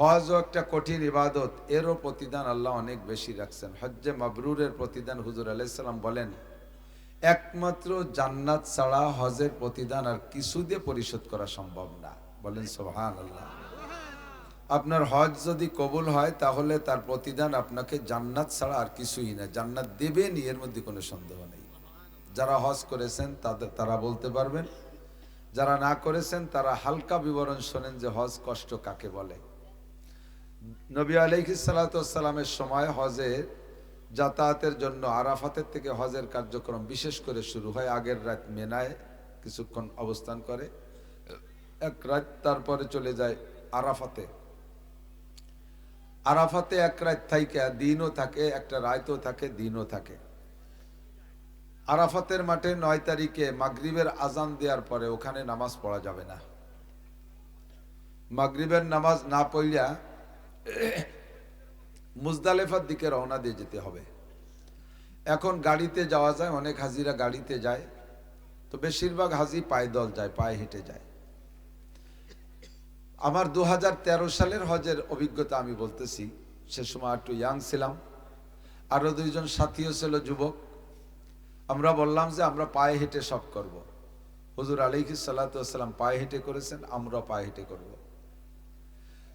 হজও একটা কঠিন ইবাদত, এরও প্রতিদান আল্লাহ অনেক বেশি রাখছেন। হজ্জে মাবরুরের প্রতিদান হুজুর আলাইসাল্লাম বলেন, একমাত্র জান্নাত ছাড়া হজের প্রতিদান আর কিছু দিয়ে পরিশোধ করা সম্ভব না। বলেন সোহান আল্লাহ আপনার হজ যদি কবুল হয়, তাহলে তার প্রতিদান আপনাকে জান্নাত ছাড়া আর কিছুই না। জান্নাত দেবেনই এর মধ্যে কোনো সন্দেহ নেই। যারা হজ করেছেন, তাদের, তারা বলতে পারবেন। যারা না করেছেন, তারা হালকা বিবরণ শোনেন যে হজ কষ্ট কাকে বলে। নবী আলাইহিসালামের সময় হজের যাতায়াতের জন্য আরাফাতের থেকে হজের কার্যক্রম বিশেষ করে শুরু হয় আগের রাত মেনায় কিছুক্ষণ অবস্থান করে, এক রাত তারপরে চলে যায় আরাফাতে। আরাফাতে এক রাত থাইকা দিনও থাকে, একটা রায়তও থাকে, দিনও থাকে। আরাফাতের মাঠে নয় তারিখে মাগরিবের আজান দেওয়ার পরে ওখানে নামাজ পড়া যাবে না। মাগরিবের নামাজ না পড়িয়া মুজদালেফার দিকে রওনা দিয়ে যেতে হবে এখন গাড়িতে যাওয়া যায়, অনেক হাজিরা গাড়িতে যায়, তো বেশিরভাগ হাজি পায়দল যায়, পায়ে হেঁটে যায় আমার দু হাজার তেরো সালের হজের অভিজ্ঞতা আমি বলতেছি, সে সময় একটু ইয়াং ছিলাম, আরও দুইজন সাথীও ছিল যুবক আমরা বললাম যে আমরা পায়ে হেঁটে সব করব। হুজুর আলিহি সাল্লাম পায়ে হেঁটে করেছেন আমরা পায়ে হেঁটে করব।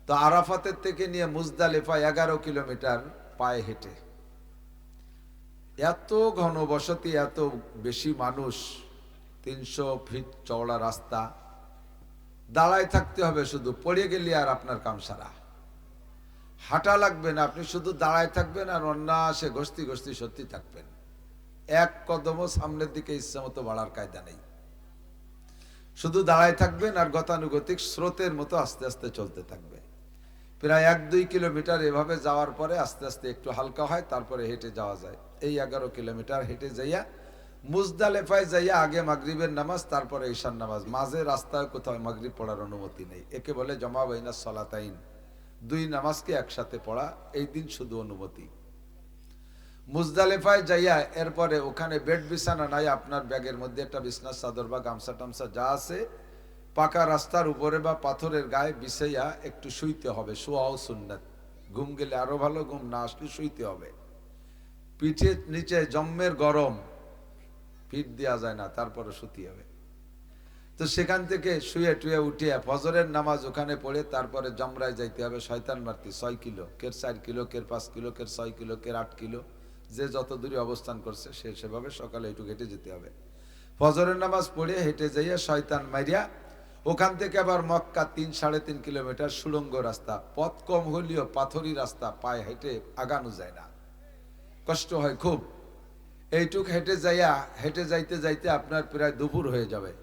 তো আরাফাতের থেকে নিয়ে মুজদালেফা এগারো কিলোমিটার পায়ে হেঁটে। এত ঘন বসতি এত বেশি মানুষ, তিনশো ফিট চওড়া রাস্তা। দাঁড়ায় থাকতে হবে শুধু, পড়ে গেলে আর আপনার কাম সারা। হাঁটা লাগবে না, আপনি শুধু দাঁড়ায় থাকবেন আর অন্যাসে গস্তি গস্তি সত্যি থাকবেন। এক কদমও সামনের দিকে ইচ্ছা মতো বাড়ার কায়দা নেই। শুধু দাঁড়ায় থাকবেন আর গতানুগতিক স্রোতের মতো আস্তে আস্তে চলতে থাকবে। প্রায় এক দুই কিলোমিটার এভাবে যাওয়ার পরে আস্তে আস্তে একটু হালকা হয়, তারপরে হেঁটে যাওয়া যায়। এই এগারো কিলোমিটার হেঁটে যাইয়া মুজদালেফায় যাইয়া আগে মাগরিবের নামাজ, তারপরে ঈশান নামাজ। মাঝে রাস্তায় কোথাও মাগরিব পড়ার অনুমতি নেই। একে বলে জমা বাইনা সলাতাইন। দুই নামাজকে একসাথে পড়া, এই দিন শুধু অনুমতি। মুজদালেফায় যাইয়া এরপরে ওখানে বেড বিছানা নাই, আপনার ব্যাগের মধ্যে একটা বিছনার চাদর বা গামছা টামছা যা আছে পাকা রাস্তার উপরে বা পাথরের গায়ে বিছাইয়া একটু শুইতে হবে। শোয়াও সুন্নাত। ঘুম গেলে আরও ভালো, ঘুম না আসলে শুইতে হবে। পিঠের নিচে জম্মের গরম, পিঠ দেওয়া যায় না, তারপরে শুতি হবে। তো সেখান থেকে শুয়ে টুয়ে উঠিয়া ফজরের নামাজ ওখানে পড়ে তারপরে জমরায় যাইতে হবে। শয়তান মারতি ছয় কিলো, কের চার কিলো, কের পাঁচ কিলো, কের ছয় কিলো, কের আট কিলো। যে যত দূরে অবস্থান করছে সে সেভাবে সকালে একটু হেঁটে যেতে হবে। ফজরের নামাজ পড়ে হেঁটে যাইয়া শয়তান মারিয়া ওখান থেকে আবার মক্কা তিন, সাড়ে তিন কিলোমিটার সুড়ঙ্গ রাস্তা। পথ কম হলেও পাথরি রাস্তা, পায়ে হেঁটে আগানো যায় না। কষ্ট হয় খুব। এইটুক হেঁটে যাইয়া, হেঁটে যাইতে যাইতে আপনার প্রায় দুপুর হয়ে যাবে।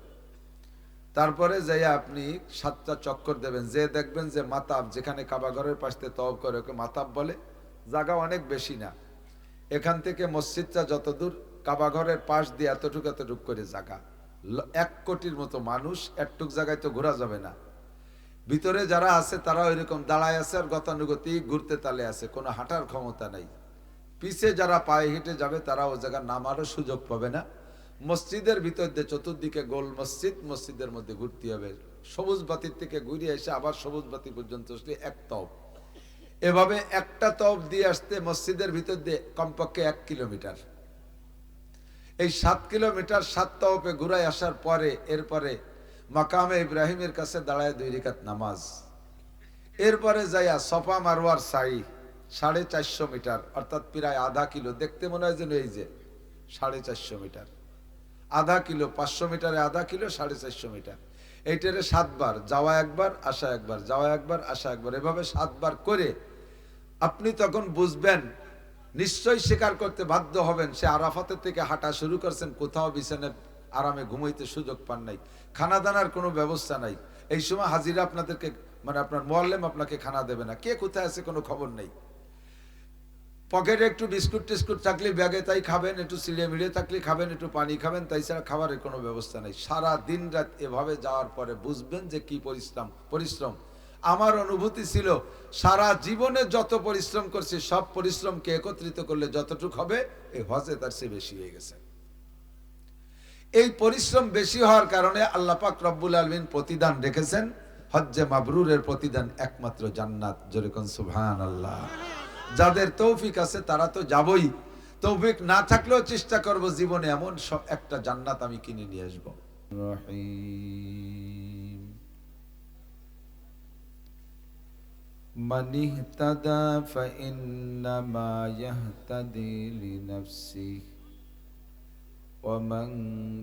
তারপরে যাইয়া আপনি সাতটা চক্কর দেবেন। যে দেখবেন যে মাতাব, যেখানে কাবাঘরের পাশে তব করে, ওকে মাতাব বলে, জায়গা অনেক বেশি না। এখান থেকে মসজিদটা যত দূর কাবাঘরের পাশ দিয়ে এতটুক এতটুক করে জায়গা। এক কোটির মতো মানুষ, একটুক জায়গায় তো ঘোরা যাবে না। ভিতরে যারা আছে, তারা ওইরকম দাঁড়ায় আছে আর গতানুগতিক ঘুরতে তালে আছে, কোনো হাঁটার ক্ষমতা নাই। পিছে যারা পায়ে হেঁটে যাবে, তারা ও জায়গা নামারও সুযোগ পাবে না। মসজিদের ভিতর দিয়ে চতুর্দিকে গোল মসজিদ, মসজিদের মধ্যে ঘুরতে হবে। সবুজ বাতির থেকে ঘুরে এসে আবার সবুজ বাতি পর্যন্ত আসলে এক তপ। এভাবে একটা তপ দিয়ে আসতে মসজিদের ভিতর দিয়ে কমপক্ষে এক কিলোমিটার। এই সাত কিলোমিটার সাত তপে ঘুরাই আসার পরে, এরপরে মাকামে ইব্রাহিমের কাছে দাঁড়ায় দুই রেখাত নামাজ। এরপরে যাইয়া সফা মারোয়ার সাই, সাড়ে চারশো মিটার, অর্থাৎ প্রায় আধা কিলো। দেখতে মনে হয় যেন এই যে, সাড়ে চারশো মিটার। আধা কিলো, পাঁচশো মিটারে আধা কিলো, সাড়ে চারশো মিটার। এইটারে সাতবার, যাওয়া একবার, আসা একবার, যাওয়া একবার, আসা একবার। এভাবে সাতবার করে আপনি তখন বুঝবেন নিশ্চয়ই স্বীকার করতে বাধ্য হবেন। সে আরাফাতের থেকে হাঁটা শুরু করছেন, কোথাও বিছানে আরামে ঘুমাইতে সুযোগ পান নাই। খানা দানার কোনো ব্যবস্থা নাই। এই সময় হাজিরা আপনাদেরকে মানে আপনার মোয়াল্লেম আপনাকে খানা দেবে না। কে কোথায় আছে কোনো খবর নেই। পকেটে একটু বিস্কুট টিস্কুট থাকলে ব্যাগে তাই খাবেন, একটু সিঁড়ে মিড়ে থাকলে খাবেন, একটু পানি খাবেন, তাই ছাড়া খাবারের কোনো ব্যবস্থা নেই। সারা দিন রাত এভাবে যাওয়ার পরে বুঝবেন যে কি পরিশ্রম পরিশ্রম। আমার অনুভূতি ছিল, সারা জীবনে যত পরিশ্রম করছি, সব পরিশ্রমকে একত্রিত করলে যতটুক হবে, এই হজে তার চেয়ে বেশি হয়ে গেছে। এই পরিশ্রম বেশি হওয়ার কারণে আল্লাহ পাক রব্বুল আলমিন প্রতিদান রেখেছেন, হজ্জে মাবরুরের প্রতিদান একমাত্র জান্নাত যেরকম সুবহান আল্লাহ যাদের তৌফিক আছে তারা তো যাবই। তৌফিক না থাকলেও চেষ্টা করব জীবনে এমন সব একটা জান্নাত আমি কিনে নিয়ে আসব। রহিম। من اهتدى فإنما يهتدي لنفسه. ومن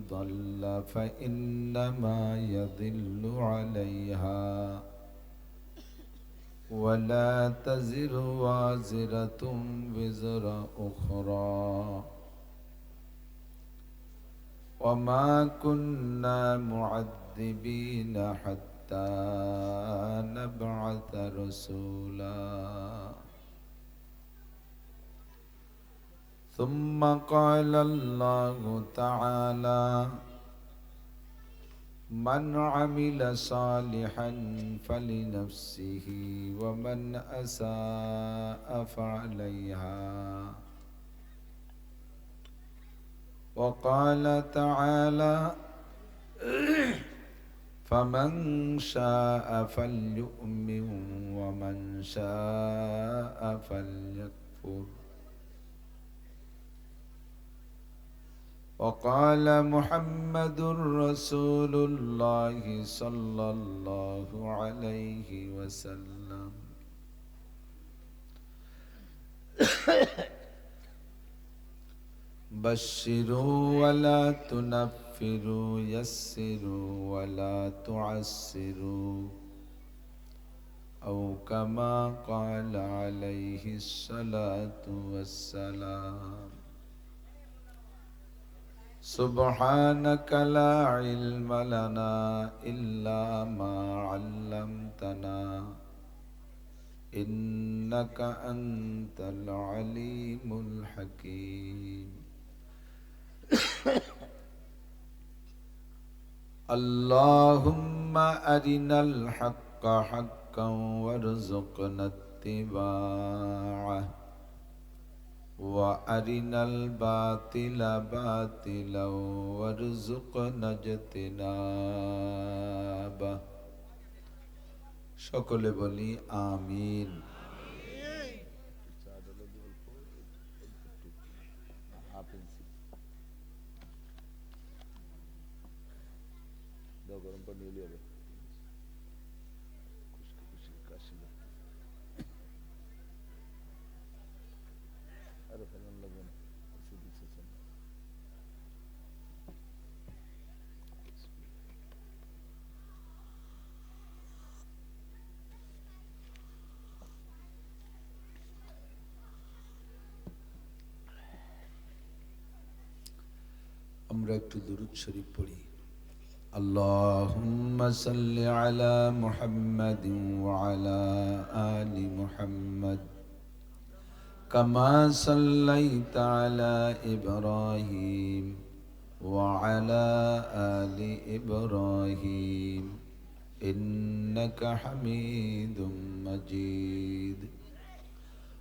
ضل فإنما يضل عليها. ولا تزر وازرة وزر أخرى. وما كنا معذبين حتى نبعث رسولا. ثم قال الله تعالى من عمل صالحا فلنفسه ومن أساء فعليها. وقال تعالى فمن شاء فليؤمن ومن شاء فليكفر. وقال محمد رسول الله صلى الله عليه وسلم. بشروا ولا تنفروا. يسروا ولا تعسروا أو كما قال عليه الصلاة والسلام. سبحانك لا علم لنا إلا ما علمتنا إنك أنت العليم الحكيم. اللهم أرنا الحق حقا وارزقنا اتباعه وأرنا الباطل باطلا وارزقنا اجتنابه সকলে বলি আমিন আমরা একটু দুরুদ শরীফ পড়ি اللهم صل على محمد وعلى آل محمد كما صليت على إبراهيم وعلى آل إبراهيم إنك حميد مجيد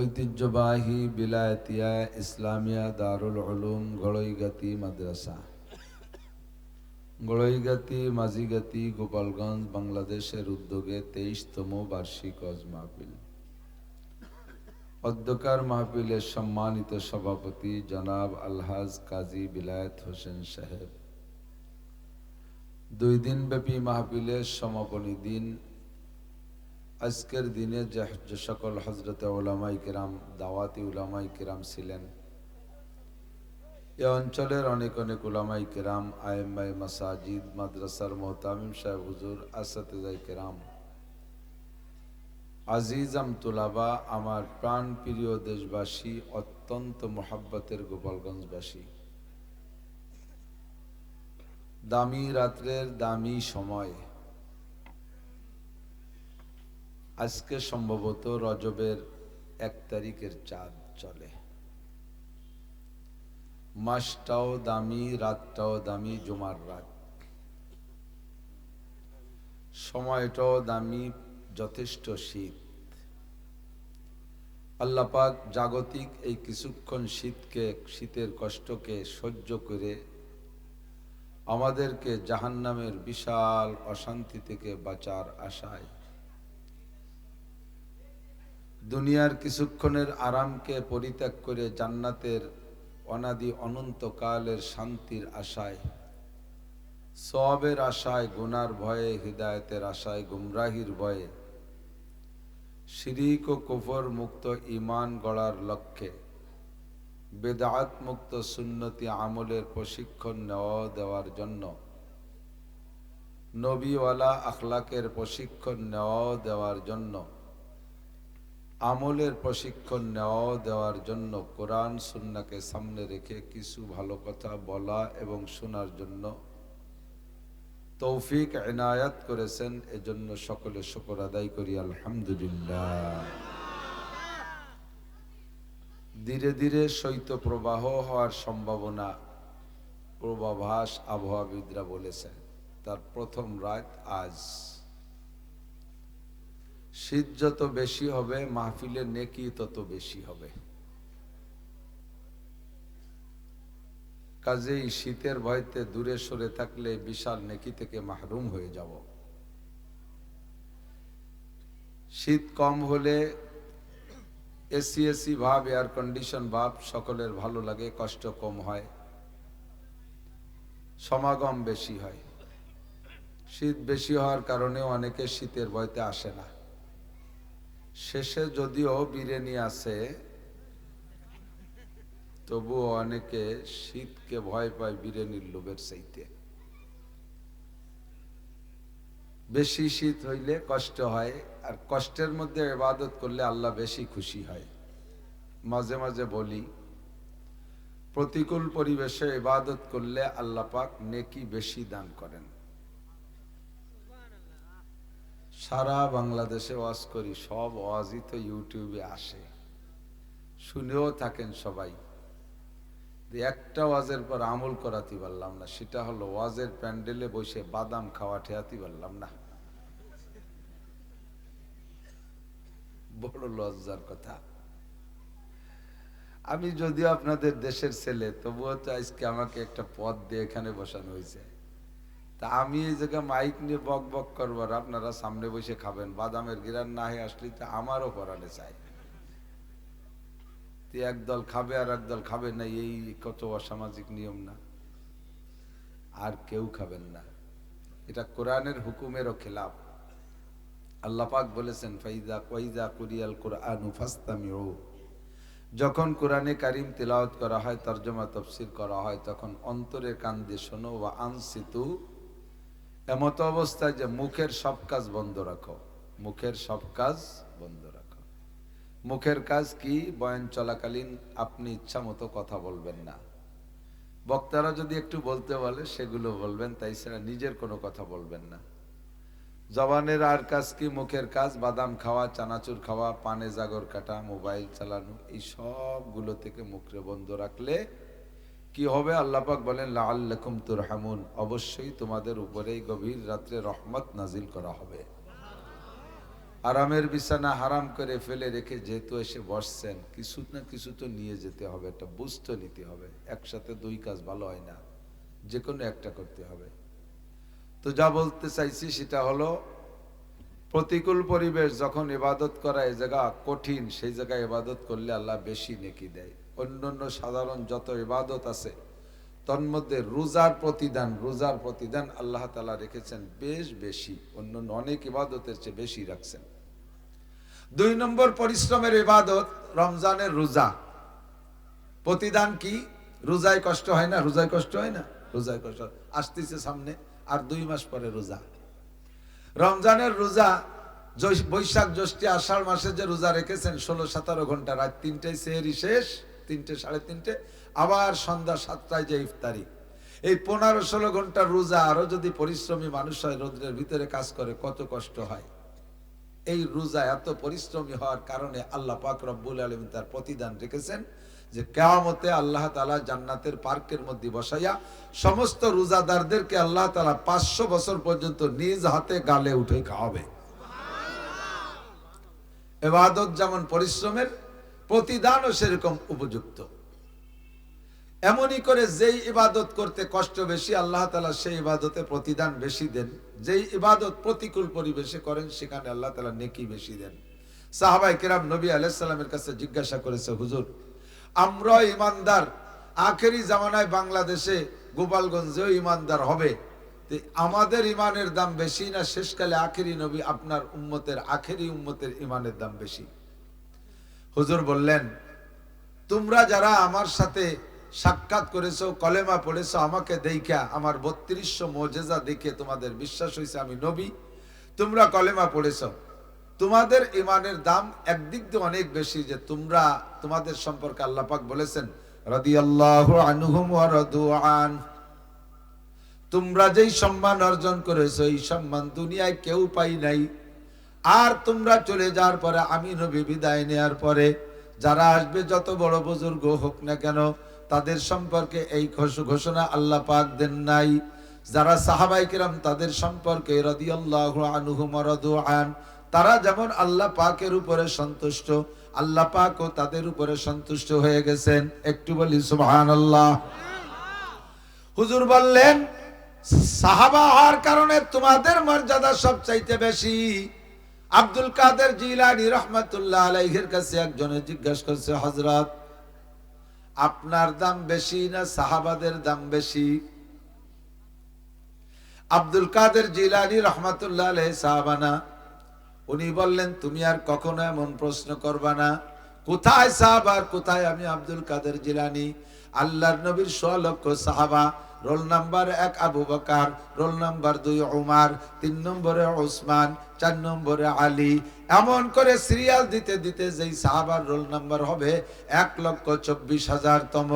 ঐতিহ্যবাহী বিলায়তিয়া ইসলামিয়া দারুল উলুম গড়ইগাতি মাদ্রাসা গড়ইগাতি মাঝিগাতি গোপালগঞ্জ, বাংলাদেশের উদ্যোগে তেইশতম বার্ষিক হজ মাহফিল। অধ্যকার মাহফিলের সম্মানিত সভাপতি জনাব আলহাজ কাজী বিলায়ত হোসেন সাহেব। দুই দিন ব্যাপী মাহফিলের সমাপনী দিন আজকের দিনে যে সকল হজরতে ওলামাই কিরাম, দাওয়াতি উলামাই কিরাম ছিলেন, এ অঞ্চলের অনেক অনেক উলামাই কিরাম আয়েমাই মাসাজিদ, মাদ্রাসার মোহতামিম সাহেব হুজুর আসাতেজাই কিরাম আজিজাম তুলাবা, আমার প্রাণ প্রিয় দেশবাসী, অত্যন্ত মোহাব্বতের গোপালগঞ্জবাসী। দামি রাত্রের দামি সময়। আজকে সম্ভবত রজবের এক তারিখের চাঁদ চলে। মাসটাও দামি, রাতটাও দামি, জুমার রাত। সময়টাও দামি, যথেষ্ট শীত। আল্লাপাক জাগতিক এই কিছুক্ষণ শীতকে, শীতের কষ্টকে সহ্য করে আমাদেরকে জাহান্নামের বিশাল অশান্তি থেকে বাঁচার আশায় দুনিয়ার কিছুক্ষণের আরামকে পরিত্যাগ করে জান্নাতের অনাদি অনন্তকালের শান্তির আশায় সবের আশায়, গুনার ভয়ে, হৃদায়তের আশায়, গুমরাহির ভয়ে, শিরিক ও কুফর মুক্ত ইমান গড়ার লক্ষ্যে, বেদাত মুক্ত সুন্নতি আমলের প্রশিক্ষণ নেওয়া দেওয়ার জন্য, নবীওয়ালা আখলাকের প্রশিক্ষণ নেওয়া দেওয়ার জন্য আমলের প্রশিক্ষণ নেওয়া দেওয়ার জন্য কোরআন সুন্নাকে সামনে রেখে কিছু ভালো কথা বলা এবং শোনার জন্য তৌফিক এনায়াত করেছেন। এজন্য সকলে শকর আদায় করি, আলহামদুলিল্লাহ। ধীরে ধীরে শৈত্য প্রবাহ হওয়ার সম্ভাবনা, পূর্বাভাস আবহাওয়াবিদরা বলেছেন। তার প্রথম রাত আজ। শীত যত বেশি হবে, মাহফিলের নেকি তত বেশি হবে। কাজেই শীতের ভয়তে দূরে সরে থাকলে বিশাল নেকি থেকে মাহরুম হয়ে যাব। শীত কম হলে এসি এসি, ভাব, এয়ার কন্ডিশন, ভাব সকলের ভালো লাগে, কষ্ট কম হয়, সমাগম বেশি হয়। শীত বেশি হওয়ার কারণে অনেকে শীতের ভয়তে আসে না। শেষে যদিও বিরিয়ানি আছে, তবুও অনেকে শীতকে ভয় পায় বিরিয়ানির লোভের চাইতে। বেশি শীত হইলে কষ্ট হয়, আর কষ্টের মধ্যে ইবাদত করলে আল্লাহ বেশি খুশি হয়। মাঝে মাঝে বলি, প্রতিকূল পরিবেশে ইবাদত করলে আল্লাহ পাক নেকি বেশি দান করেন। সারা বাংলাদেশে ওয়াজ করি, সব ওয়াজই তো ইউটিউবে আসে। শুনেও থাকেন সবাই। একটা ওয়াজের পর আমল করাতে পারলাম না, সেটা হলো ওয়াজের প্যান্ডেলে বসে বাদাম খাওয়া ঠেয়াতে পারলাম না। বড় লজ্জার কথা। আমি যদিও আপনাদের দেশের ছেলে, তবুও তো আজকে আমাকে একটা পদ দিয়ে এখানে বসানো হয়েছে। তা আমি এই জায়গায় মাইক নিয়ে বক বক করবার আপনারা সামনে বসে খাবেন। বাদামের গিরান না হয়ে আসলে তো আমারও পরানে চাই। একদল খাবে আর একদল খাবে না, এই কত অসামাজিক নিয়ম না। আর কেউ খাবেন না। এটা কোরআনের হুকুমেরও খেলাফ। আল্লাহ পাক বলেছেন, ফাইদা কইদা কুরিয়াল কোরআনু ফাস্তামিউ। যখন কোরআনে কারিম তেলাওয়াত করা হয়, তর্জমা তফসির করা হয়, তখন অন্তরে কান দিয়ে শোনো বা আনসিতু এমত অবস্থায় যে মুখের সব কাজ বন্ধ রাখো। মুখের সব কাজ বন্ধ রাখো। মুখের কাজ কি? বয়ান চলাকালীন আপনি ইচ্ছা মতো কথা বলবেন না। বক্তারা যদি একটু বলতে বলে, সেগুলো বলবেন, তাই ছাড়া নিজের কোনো কথা বলবেন না। জবানের আর কাজ কি? মুখের কাজ, বাদাম খাওয়া, চানাচুর খাওয়া, পানে জাগর কাটা, মোবাইল চালানো, এই সবগুলো থেকে মুখরে বন্ধ রাখলে কি হবে? আল্লাপাক বলেন লাল্লাকুম তুরহামুন। অবশ্যই তোমাদের উপরেই গভীর রাত্রে রহমত নাজিল করা হবে। আরামের বিছানা হারাম করে ফেলে রেখে যেহেতু এসে বসছেন, কিছু না কিছু তো নিয়ে যেতে হবে, একটা বুঝতে নিতে হবে। একসাথে দুই কাজ ভালো হয় না যে কোনো একটা করতে হবে। তো যা বলতে চাইছি সেটা হলো, প্রতিকূল পরিবেশ যখন ইবাদত করা এ জায়গা কঠিন, সেই জায়গায় ইবাদত করলে আল্লাহ বেশি নেকি দেয়। অন্যান্য সাধারণ যত ইবাদত আছে, তন্মধ্যে রোজার প্রতিদান রোজার প্রতিদান আল্লাহ তালা রেখেছেন বেশ বেশি, অন্যান্য অনেক ইবাদতের চেয়ে বেশি রাখছেন। দুই নম্বর পরিশ্রমের ইবাদত, রমজানের রোজা। প্রতিদান কি? রোজায় কষ্ট হয় না? রোজায় কষ্ট হয় না? রোজায় কষ্ট আসতেছে সামনে আর দুই মাস পরে রোজা। রমজানের রোজা বৈশাখ জ্যৈষ্ঠী আষাঢ় মাসে যে রোজা রেখেছেন, ষোলো সতেরো ঘণ্টা, রাত তিনটায় সেহেরি শেষ তিনটে, সাড়ে তিনটে, আবার সন্ধ্যা সাতটায় যে ইফতারি। এই পনেরো ষোলো ঘণ্টার রোজা আরও যদি পরিশ্রমী মানুষ হয় রোদ্রের ভিতরে কাজ করে, কত কষ্ট হয়। এই রোজা এত পরিশ্রমী হওয়ার কারণে আল্লাহ পাক রব্বুল আলম তার প্রতিদান রেখেছেন যে কেয়ামতে আল্লাহ তালা জান্নাতের পার্কের মধ্যে বসাইয়া সমস্ত রোজাদারদেরকে আল্লাহ তালা পাঁচশো বছর পর্যন্ত নিজ হাতে গালে উঠে খাওয়াবে। এবাদত যেমন পরিশ্রমের প্রতিদানও সেরকম উপযুক্ত। এমনই করে যেই ইবাদত করতে কষ্ট বেশি, আল্লাহ তালা সেই ইবাদতে প্রতিদান বেশি দেন। যেই ইবাদত প্রতিকূল পরিবেশে করেন, সেখানে আল্লাহ তালা নেকি বেশি দেন। সাহাবাই কিরাম নবী আলাইসাল্লামের কাছে জিজ্ঞাসা করেছে, হুজুর, আমরা ইমানদার আখেরি জামানায় বাংলাদেশে গোপালগঞ্জেও ইমানদার হবে। আমাদের ইমানের দাম বেশি না, শেষকালে আখেরি নবী আপনার উম্মতের, আখেরি উম্মতের ইমানের দাম বেশি। হুজুর বললেন, তোমরা যারা আমার সাথে সাক্ষাৎ করেছ, কলেমা পড়েছো, আমাকে দেখা আমার বত্রিশশো মোজেজা দেখে তোমাদের বিশ্বাস হয়েছে আমি নবী, তোমরা কলেমা পড়েছো। তোমাদের ইমানের দাম একদিক দিয়ে অনেক বেশি যে তোমরা, তোমাদের সম্পর্কে আল্লাহ পাক বলেছেন তোমরা যেই সম্মান অর্জন করেছ, এই সম্মান দুনিয়ায় কেউ পাই নাই। আর তোমরা চলে যাওয়ার পরে আমি নবী বিদায় নেওয়ার পরে যারা আসবে, যত বড় বুজুর্গ হোক না কেন, তাদের সম্পর্কে এই ঘোষ- ঘোষণা আল্লাহ পাক দেন নাই। যারা সাহাবাই কিরাম তাদের সম্পর্কে আন, তারা যেমন আল্লাহ পাকের উপরে সন্তুষ্ট, আল্লাহ পাকও তাদের উপরে সন্তুষ্ট হয়ে গেছেন। একটু বলি, সুবহানাল্লাহ। হুজুর বললেন, সাহাবা হওয়ার কারণে তোমাদের মর্যাদা সবচাইতে বেশি। আব্দুল কাদের জিলানি রহমাতুল্লাহ আলাইহির কাছে একজনে জিজ্ঞাসা করছে, হযরত, আপনার দাম বেশি না সাহাবাদের দাম বেশি? আব্দুল কাদের জিলানি রহমাতুল্লাহ আলাইহি সাহাবানা, উনি বললেন, তুমি আর কখনো এমন প্রশ্ন করবা না। কোথায় সাহাবার কোথায় আমি আব্দুল কাদের জিলানি? আল্লাহর নবীর শ লক্ষ সাহাবা, রোল নাম্বার এক আবু বকার, রোল নাম্বার দুই উমার, তিন নম্বরে ওসমান চার নম্বরে আলী। এমন করে সিরিয়াল দিতে দিতে যেই সাহাবার রোল নাম্বার হবে এক লক্ষ চব্বিশ হাজার তম।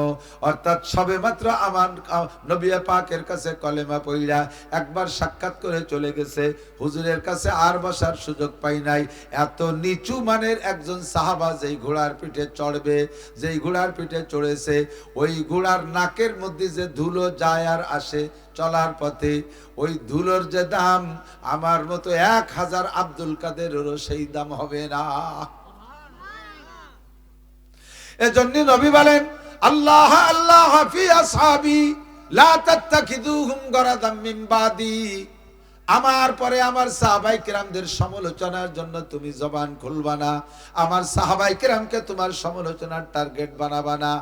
অর্থাৎ সবে মাত্র আমার আহ, নবী পাকের কাছে কলেমা পইরা একবার সাক্ষাৎ করে চলে গেছে। হুজুরের কাছে আর বসার সুযোগ পাই নাই। এত নিচু মানের একজন সাহাবা যেই ঘোড়ার পিঠে চড়বে যেই ঘোড়ার পিঠে চড়েছে ওই ঘোড়ার নাকের মধ্যে যে ধুলো যায় আর আসে চলার পথে ওই ধুলোর যে দাম, আমার মতো এক হাজার আব্দুল কাদেরেরও সেই দাম হবে না। এজন্য নবী বলেন, আল্লাহ আল্লাহ হাফিয়া আসহাবি লা তাত্তাখিদুহুম গরাদাম মিন বাদি। আমার পরে আমার সাহাবাই কিরামদের সমালোচনার জন্য তুমি জবান খুলবা না। আমার সাহাবাই কিরামকে তোমার সমালোচনার টার্গেট বানাবা না।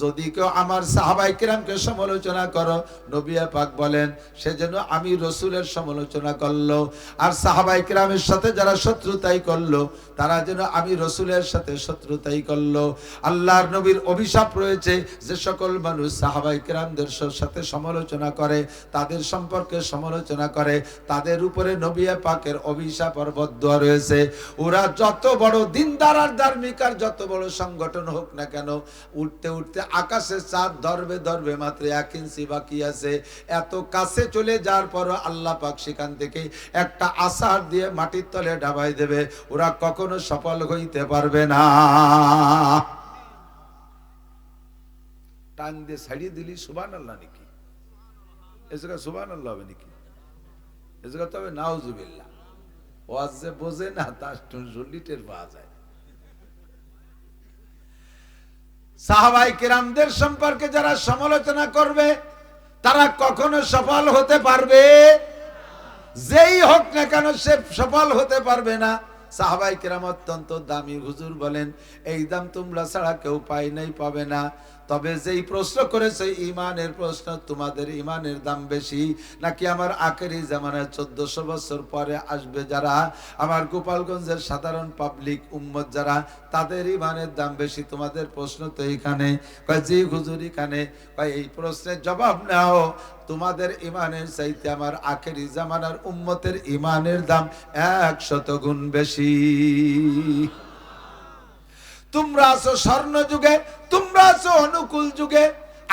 যদি কেউ আমার সাহাবাই কিরামকে সমালোচনা করো, নবী পাক বলেন সেজন্য আমি রসুলের সমালোচনা করল, আর সাহাবাই কিরামের সাথে যারা শত্রুতাই করল, তারা যেন আমি রসুলের সাথে শত্রুতাই করল। আল্লাহর নবীর অভিশাপ রয়েছে, যে সকল মানুষ সাহাবাই কিরামদের সাথে সমালোচনা করে, তাদের সম্পর্কে সমালোচনা করে তাদের উপরে নবিয়া পাকের অভিশাপ আর বদুয়া রয়েছে। ওরা যত বড় দিনদার আর ধার্মিক আর যত বড় সংগঠন হোক না কেন, উঠতে উঠতে আকাশে চাঁদ ধরবে ধরবে মাত্র এক ইঞ্চি বাকি আছে। এত কাছে চলে যাওয়ার পর আল্লাহ পাক সেখান থেকে একটা আশার দিয়ে মাটির তলে ডাবাই দেবে। ওরা কখনো সফল হইতে পারবে না। টান দিয়ে ছাড়িয়ে দিলি সুবান আল্লাহ নাকি? এ জায়গায় সুবান আল্লাহ হবে নাকি? এ জায়গায় তবে নাউজুবিল্লাহ। ওয়াজ যে বোঝে না, তার শুনলি পাওয়া যায়। সাহাবাই কিরামদের সম্পর্কে যারা সমালোচনা করবে, তারা কখনো সফল হতে পারবে। যেই হোক না কেন সে সফল হতে পারবে না। সাহাবাই কিরাম অত্যন্ত দামি হুজুর বলেন, এই দাম তোমরা ছাড়া কেউ পাই নাই, পাবে না। তবে যেই প্রশ্ন করেছে, ইমানের প্রশ্ন, তোমাদের ইমানের দাম বেশি? নাকি আমার আখেরি জামানায় চোদ্দশো বছর পরে আসবে যারা? আমার গোপালগঞ্জের সাধারণ পাবলিক উম্মত যারা, তাদের ইমানের দাম বেশি? তোমাদের প্রশ্ন তো এইখানে কয়, জি হুজুর, এখানে। এই প্রশ্নের জবাব নাও। তোমাদের ইমানের চাইতে আমার আখেরি জামানার উম্মতের ইমানের দাম একশত গুণ বেশি। তোমরা আছো স্বর্ণ যুগে তোমরা আছো অনুকূল যুগে।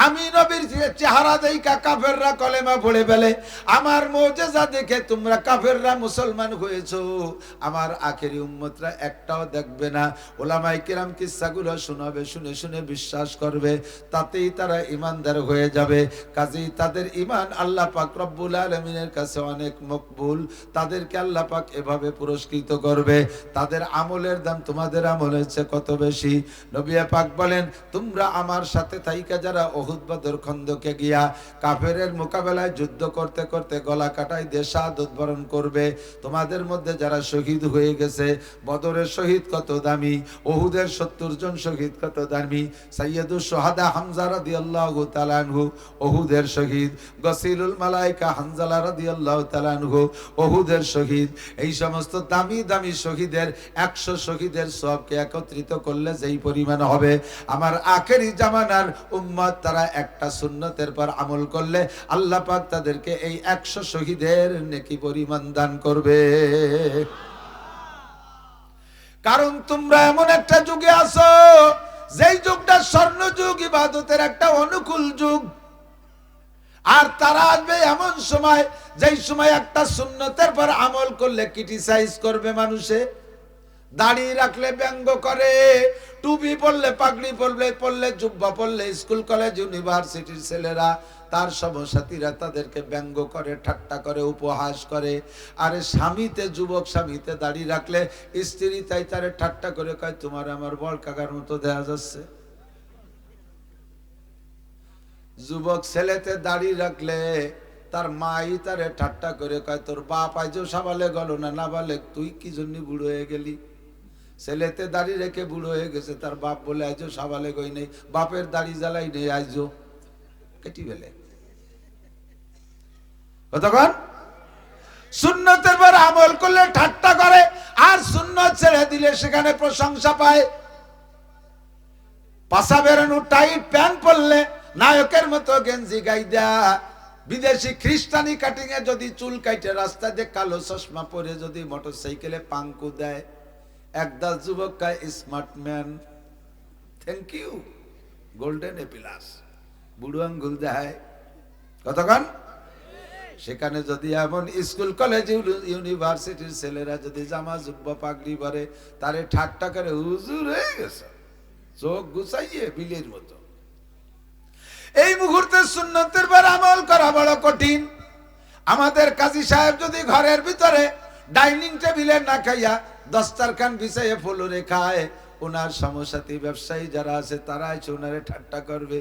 আমি নবীর চেহারা দেইকা কাফেররা কলেমা পড়ে ফেলে, আমার মৌজেজা দেখে তোমরা কাফেররা মুসলমান হয়েছো। আমার আখেরি উম্মতরা একটাও দেখবে না। ওলামাই কিরাম কিস্সাগুলো শোনাবে, শুনে শুনে বিশ্বাস করবে, তাতেই তারা ইমানদার হয়ে যাবে। কাজেই তাদের ইমান আল্লাহ পাক রব্বুল আলমিনের কাছে অনেক মকবুল। তাদেরকে আল্লাহ পাক এভাবে পুরস্কৃত করবে। তাদের আমলের দাম তোমাদের আমলের চেয়ে কত বেশি? নবিয়া পাক বলেন, তোমরা আমার সাথে থাইকা যারা অহুদ বদর খন্দকে গিয়া কাফেরের মোকাবেলায় যুদ্ধ করতে করতে গলা কাটাই দেশাদ উদ্বরণ করবে। তোমাদের মধ্যে যারা শহীদ হয়ে গেছে, বদরের শহীদ কত দামি, ওহুদের সত্তর জন শহীদ কত দামি সৈয়দুল সোহাদা হামজা রাদিয়াল্লাহু তাআলা আনহু, ওহুদের শহীদ গসিলুল মালাইকা হানজালা রাদিয়াল্লাহু তাআলা আনহু, ওহুদের শহীদ। এই সমস্ত দামি দামি শহীদের, একশো শহীদের সবকে একত্রিত করলে যেই পরিমাণ হবে। আমার আখেরি জামানার উম্মত তারা একটা সুন্নতের পর আমল করলে আল্লাহ পাক তাদেরকে এই একশো শহীদের নেকি পরিমাণ দান করবে। কারণ তোমরা এমন একটা যুগে আছো, যেই যুগটা স্বর্ণ যুগ, ইবাদতের একটা অনুকূল যুগ। আর তারা আসবে এমন সময়, যেই সময় একটা সুন্নতের পর আমল করলে ক্রিটিসাইজ করবে মানুষে দাড়ি রাখলে ব্যঙ্গ করে টুপি পরলে পাগড়ি পরলে পরলে জুব্বা পরলে স্কুল, কলেজ, ইউনিভার্সিটির ছেলেরা, তার সমসাথীরা তাদেরকে ব্যঙ্গ করে, ঠাট্টা করে, উপহাস করে। আরে স্বামীতে, যুবক স্বামীতে দাঁড়িয়ে রাখলে স্ত্রী তাই তারে ঠাট্টা করে কয়, তোমার আমার বল কাকার মতো দেখা যাচ্ছে। যুবক ছেলেতে দাড়ি রাখলে তার মাই তারে ঠাট্টা করে কয়, তোর বাপ আইজো সাবালে গেল না না বলে, তুই কি জন্য বুড়ো হয়ে গেলি? ছেলেতে দাড়ি রেখে বুড়ো হয়ে গেছে, তার বাপ বলে, আইজো, সাবালে গই নেই, বাপের দাড়ি জ্বালাই নেই, আইজো। কেটি বেলে। কতক্ষণ? সুন্নতের পর আমল করলে ঠাট্টা করে, আর সুন্নত ছেড়ে দিলে সেখানে প্রশংসা পায়। পাশা বেরোনো টাইট প্যান্ট পরলে নায়কের মতো গেঞ্জি গাইদা। বিদেশি খ্রিস্টানি কাটিং এ যদি চুল কাইটে রাস্তা দিয়ে কালো চশমা পরে যদি মোটর সাইকেলে পাঙ্কু দেয়। একদল যুবক কায়, smart man thank you golden A plus বুড়ো আঙ্গুল দেয় কতক্ষণ সেখানে যদি এমন স্কুল কলেজ ইউনিভার্সিটির ছেলেরা যদি জামা, জুব্বা, পাগড়ি পরে, তারে ঠাট্টা করে, হুজুর হয়ে গেছে, চোখ গুছাইয়ে বিলের মতো। এই মুহূর্তে সুন্নতের পর আমল করা বড় কঠিন। আমাদের কাজী সাহেব যদি ঘরের ভিতরে ডাইনিং টেবিলে না খাইয়া দস্তারখান বিছাইয়ে ফুলুরে খায় ওনার সমসাথী ব্যবসায়ী যারা আছে, তারা এসে ওনারে ঠাট্টা করবে।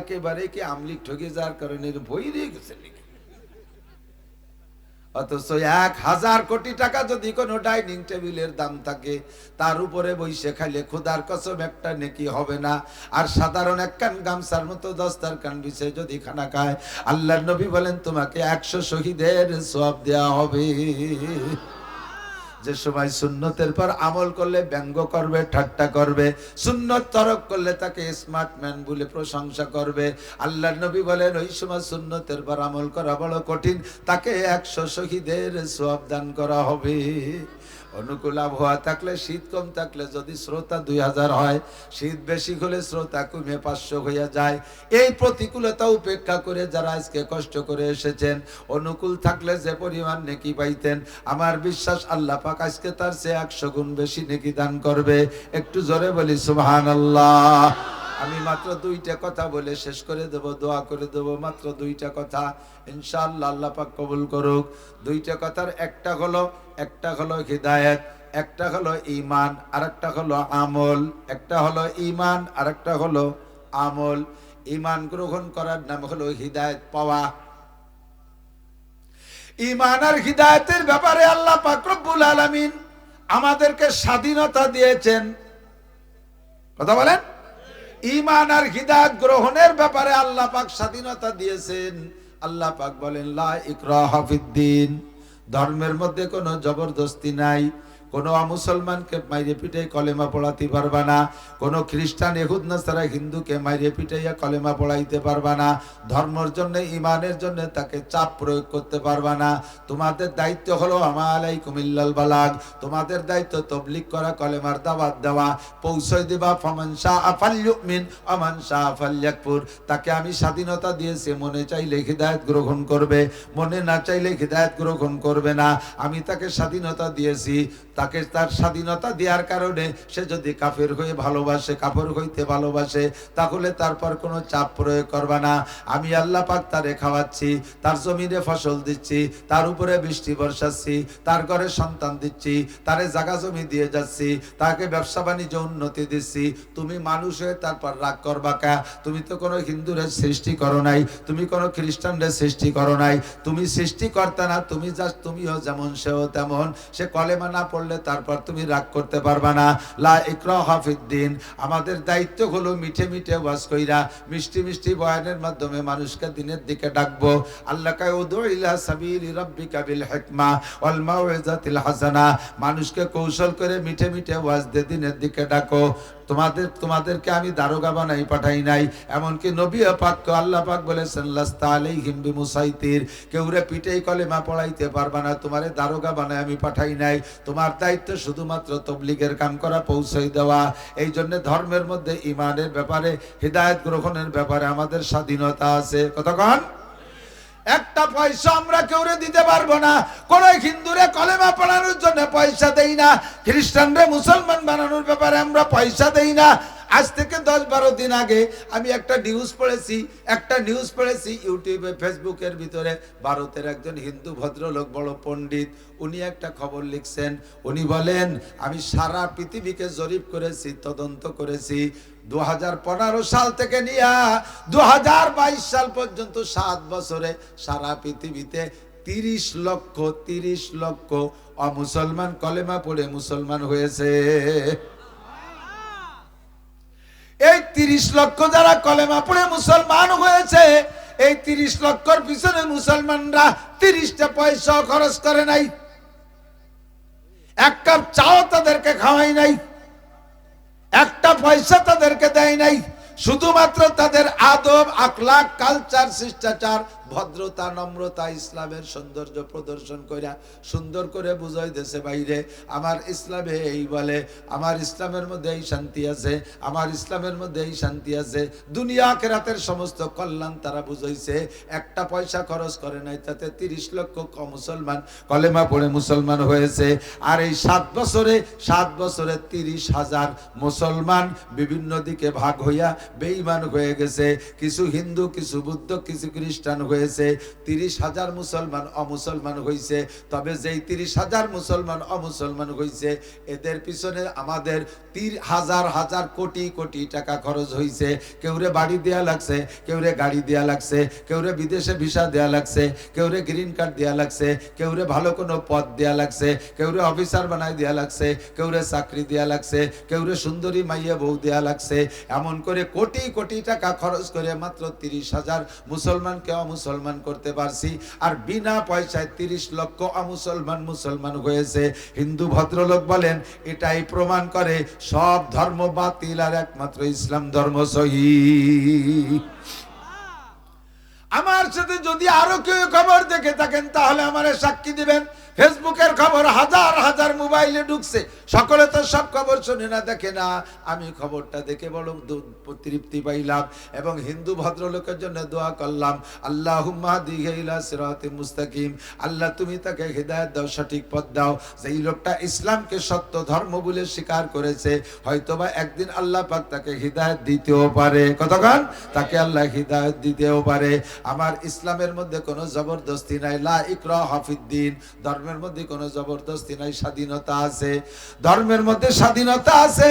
একেবারে কি আমলিক ঠকে যাওয়ার কারণে রয়ে গেছে অথচ এক হাজার কোটি টাকা যদি কোনো ডাইনিং টেবিলের দাম থাকে, তার উপরে বইসে খাইলে খুদার কসম একটা নেকি হবে না। আর সাধারণ এক কান গামছার মতো দস্তার কান বিছে যদি খানা খায় আল্লাহ নবী বলেন, তোমাকে একশো শহীদের সব দেয়া হবে। যে সময় সুন্নতের পর আমল করলে ব্যঙ্গ করবে, ঠাট্টা করবে, সুন্নত তরক করলে তাকে স্মার্ট ম্যান বলে প্রশংসা করবে। আল্লাহ নবী বলেন, ওই সময় সুন্নতের পর আমল করা বড় কঠিন, তাকে একশো শহীদের সব দান করা হবে। অনুকূল আবহাওয়া থাকলে, শীত কম থাকলে যদি শ্রোতা দুই হাজার হয়, শীত বেশি হলে শ্রোতা কমে পাঁচশো হইয়া যায়। এই প্রতিকূলতা উপেক্ষা করে যারা আজকে কষ্ট করে এসেছেন, অনুকূল থাকলে যে পরিমাণ নেকি পাইতেন, আমার বিশ্বাস আল্লাহ পাক আজকে তার সে একশো গুণ বেশি নেকি দান করবে। একটু জোরে বলি সুবহান আল্লাহ আমি মাত্র দুইটা কথা বলে শেষ করে দেব, দোয়া করে দেব, মাত্র দুইটা কথা। ইনশাআল্লাহ আল্লাহ পাক কবুল করুক। দুইটা কথার একটা হলো একটা হলো হিদায়াত, একটা হলো ঈমান আর একটা হলো আমল, একটা হলো ঈমান আর একটা হলো আমল। ঈমান গ্রহণ করার নাম হলো হিদায়াত পাওয়া। ঈমান আর হিদায়াতের ব্যাপারে আল্লাহ পাক রব্বুল আলামিন আমাদেরকে স্বাধীনতা দিয়েছেন। কথা বলেন? ইমান আর হিদায়ত গ্রহণের ব্যাপারে আল্লাহ পাক স্বাধীনতা দিয়েছেন। আল্লাহ পাক বলেন, লা ইকরাহা ফিদ্দিন ধর্মের মধ্যে কোনো জবরদস্তি নাই। কোনো মুসলমানকে মাইরে পিটে কলেমা পড়াতে পারবা না। কোনো খ্রিস্টান এহুদ নাসারা হিন্দুকে মাইরে পিটাইয়া কলেমা পড়াইতে পারবা না। ধর্মের জন্য, ইমানের জন্য তাকে চাপ প্রয়োগ করতে পারবা না। তোমাদের দায়িত্ব হলো আমালাই কুমিল্লাল বালাগ। তোমাদের দায়িত্ব তবলিক করা, কলেমার দাওয়াত দেওয়া। পৌঁছয় দেবা, ফমান শাহ আফাল্যুমিন আমান শাহ আফাল্যাকপুর তাকে আমি স্বাধীনতা দিয়েছি, মনে চাইলে হৃদায়ত গ্রহণ করবে, মনে না চাইলে হৃদায়ত গ্রহণ করবে না। আমি তাকে স্বাধীনতা দিয়েছি, তাকে তার স্বাধীনতা দেওয়ার কারণে সে যদি কাফের হয়ে ভালোবাসে, কাফের হইতে ভালোবাসে, তাহলে তারপর কোনো চাপ প্রয়োগ করবে না। আমি আল্লাহ পাক তারে খাওয়াচ্ছি, তার জমিনে ফসল দিচ্ছি, তার উপরে বৃষ্টি বর্ষাচ্ছি, তার ঘরে সন্তান দিচ্ছি, তারে জাগা জমি দিয়ে যাচ্ছি, তাকে ব্যবসা বাণিজ্য উন্নতি দিচ্ছি। তুমি মানুষ হয়ে তারপর রাগ করবা কা? তুমি তো কোনো হিন্দুরের সৃষ্টি করো নাই, তুমি কোনো খ্রিস্টানদের সৃষ্টি করো নাই। তুমি সৃষ্টি করতে না, তুমি যা তুমিও যেমন, সেও তেমন। সে কলেমা না পড়লে তারপর তুমি রাগ করতে পারবা না। লা ইকরা হাফিদ্দিন আমাদের দায়িত্ব হলো মিঠে মিঠে ওয়াজ কইরা, মিষ্টি মিষ্টি বয়ানের মাধ্যমে মানুষকে দিনের দিকে ডাকবো। আল্লাহ কায় উদু ইলা সাবিলি রাব্বিকা বিল হিকমা ওয়াল মাউইজাতিল হাসানা। মানুষকে কৌশল করে মিঠে মিঠে ওয়াজ দিয়ে দিনের দিকে ডাকো। তোমাদের, তোমাদেরকে আমি দারোগা বানাই, পাঠাই নাই। এমনকি নবী পাক আল্লাহ পাক বলেছেন লাস্তা আলাইহিম বিমুসাইতির। কেউরে পিটেই কলেমা পড়াইতে পারবা না, তোমারে দারোগা বানাই আমি পাঠাই নাই। তোমার দায়িত্ব শুধুমাত্র তবলিগের কাম করা, পৌঁছাই দেওয়া। এই জন্য ধর্মের মধ্যে ইমানের ব্যাপারে, হৃদায়ত গ্রহণের ব্যাপারে আমাদের স্বাধীনতা আছে। কতক্ষণ একটা পয়সা আমরা কেউরে দিতে পারব না। কোন হিন্দুরে কলেমা পড়ানোর জন্য পয়সা দেই না। খ্রিস্টানরে মুসলমান বানানোর ব্যাপারে আমরা পয়সা দেই না। আজ থেকে দশ বারো দিন আগে আমি একটা নিউজ পড়েছি, একটা নিউজ পড়েছি ইউটিউবে ফেসবুকের ভিতরে। ভারতের একজন হিন্দু ভদ্রলোক, বড় পণ্ডিত, উনি একটা খবর লিখছেন। উনি বলেন, আমি সারা পৃথিবীকে জরিপ করেছি, তদন্ত করেছি। দু হাজার পনেরো সাল থেকে নিয়ে দু হাজার বাইশ সাল পর্যন্ত সাত বছরে সারা পৃথিবীতে তিরিশ লক্ষ তিরিশ লক্ষ অমুসলমান কলেমা পড়ে মুসলমান হয়েছে। এই তিরিশ লক্ষ যারা কলেমা পড়ে মুসলমান হয়েছে, এই তিরিশ লক্ষর পিছনে মুসলমানরা তিরিশটা পয়সা খরচ করে নাই। এক কাপ চাও তাদেরকে খাওয়াই নাই, একটা পয়সা তাদেরকে দেয় নাই। শুধুমাত্র তাদের আদব আখলা কালচার শিষ্টাচার ভদ্রতা, নম্রতা, ইসলামের সৌন্দর্য প্রদর্শন কইরা সুন্দর করে বুঝাই দেশে বাইরে। আমার ইসলামে এই বলে, আমার ইসলামের মধ্যে এই শান্তি আছে, আমার ইসলামের মধ্যে এই শান্তি আছে। দুনিয়া কেরাতের সমস্ত কল্যাণ তারা বুঝাইছে। একটা পয়সা খরচ করে নাই, তাতে তিরিশ লক্ষ ক মুসলমান, কলেমা পড়ে মুসলমান হয়েছে। আর এই সাত বছরে সাত বছরে তিরিশ হাজার মুসলমান বিভিন্ন দিকে ভাগ হইয়া বেঈমান হয়ে গেছে। কিছু হিন্দু, কিছু বুদ্ধ, কিছু খ্রিস্টান হয়েছে, তিরিশ হাজার মুসলমান অমুসলমান হয়েছে তবে যেই তিরিশ হাজার মুসলমান অমুসলমান হয়েছে এদের পিছনে আমাদের তির হাজার হাজার কোটি কোটি টাকা খরচ হয়েছে কেউরে বাড়ি দেয়া লাগছে, কেউরে গাড়ি দেয়া লাগছে, কেউরে বিদেশে ভিসা দেয়া লাগছে, কেউরে গ্রিন কার্ড দেয়া লাগছে, কেউরে ভালো কোনো পদ দেয়া লাগছে, কেউরে অফিসার বানাই দেয়া লাগছে, কেউরে চাকরি দেয়া লাগছে, কেউরে সুন্দরী মাইয়া বউ দেয়া লাগছে। এমন করে কোটি কোটি টাকা খরচ করে মাত্র তিরিশ হাজার মুসলমানকে অমুসলমান করতে পারছি। আর বিনা পয়সায় তিরিশ লক্ষ অমুসলমান মুসলমান হয়েছে। হিন্দু ভদ্রলোক বলেন, এটাই প্রমাণ করে সব ধর্ম বাতিল আর একমাত্র ইসলাম ধর্ম সহি। আমার সাথে যদি আরও কেউ খবর দেখে থাকেন, তাহলে আমার সাক্ষী দিবেন। ফেসবুকের খবর হাজার হাজার মোবাইলে ঢুকছে। সকলে তো সব খবর শুনে না, দেখে না। আমি খবরটা দেখে বড় তৃপ্তি পাইলাম এবং হিন্দু ভদ্রলোকের জন্য দোয়া করলাম। আল্লাহ সিরাতে মুস্তাকিম। আল্লাহ, তুমি তাকে হৃদায়ত দাও, সঠিক পথ দাও। যেই লোকটা ইসলামকে সত্য ধর্ম বলে স্বীকার করেছে, হয়তোবা একদিন আল্লাহ পাক তাকে হৃদায়ত দিতেও পারে। কতক্ষণ? তাকে আল্লাহ হৃদায়ত দিতেও পারে। আমার ইসলামের মধ্যে কোনো জবরদস্তি নাই। লা ইকরা হাফিদ্দিন ধর্মের মধ্যে কোনো জবরদস্তি নাই, স্বাধীনতা আছে। ধর্মের মধ্যে স্বাধীনতা আছে,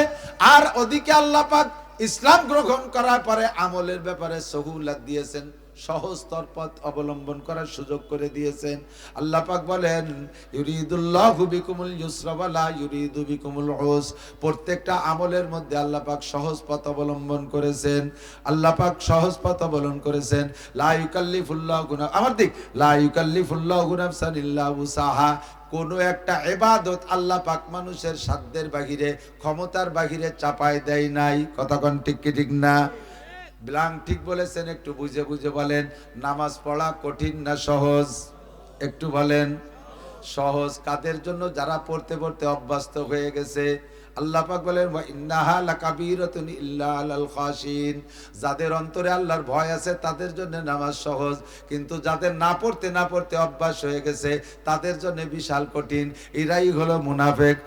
আর ওদিকে আল্লাহ পাক ইসলাম গ্রহণ করার পরে আমলের ব্যাপারে সহুলাত দিয়েছেন। সহজতর পথ অবলম্বন করার সুযোগ করে দিয়েছেন। আল্লাহ পাক বলেন, ইউরিদুল্লাহু বিকুমুল ইউসরা ওয়া লা ইউরিদু বিকুমুল উস প্রত্যেকটা আমলের মধ্যে আল্লাহ পাক সহজ পথ অবলম্বন করেছেন। আল্লাহ পাক সহজ পথ অবলম্বন করেছেন। লা ইউকাল্লিফুল্লাহু গুনা, আমার দিক, লা ইউকাল্লিফুল্লাহু নাফসান ইল্লা উসাহা। কোনো একটা এবাদত আল্লাহ পাক মানুষের সাধ্যের বাহিরে, ক্ষমতার বাহিরে চাপায় দেয় নাই। কতক্ষণ ঠিক কি ঠিক না? ব্লাং ঠিক বলেছেন, একটু বুঝে বুঝে বলেন, নামাজ পড়া কঠিন না সহজ? একটু বলেন, সহজ। কাদের জন্য? যারা পড়তে পড়তে অভ্যস্ত হয়ে গেছে। আল্লাহ পাক বলেন ইন্নাহা লাকাবীরাতুন ইল্লা আলাল যাদের অন্তরে আল্লাহর ভয় আছে, তাদের জন্য নামাজ সহজ। কিন্তু যাদের না পড়তে না পড়তে অভ্যাস হয়ে গেছে, তাদের জন্য বিশাল কঠিন। এরাই হলো মুনাফেক।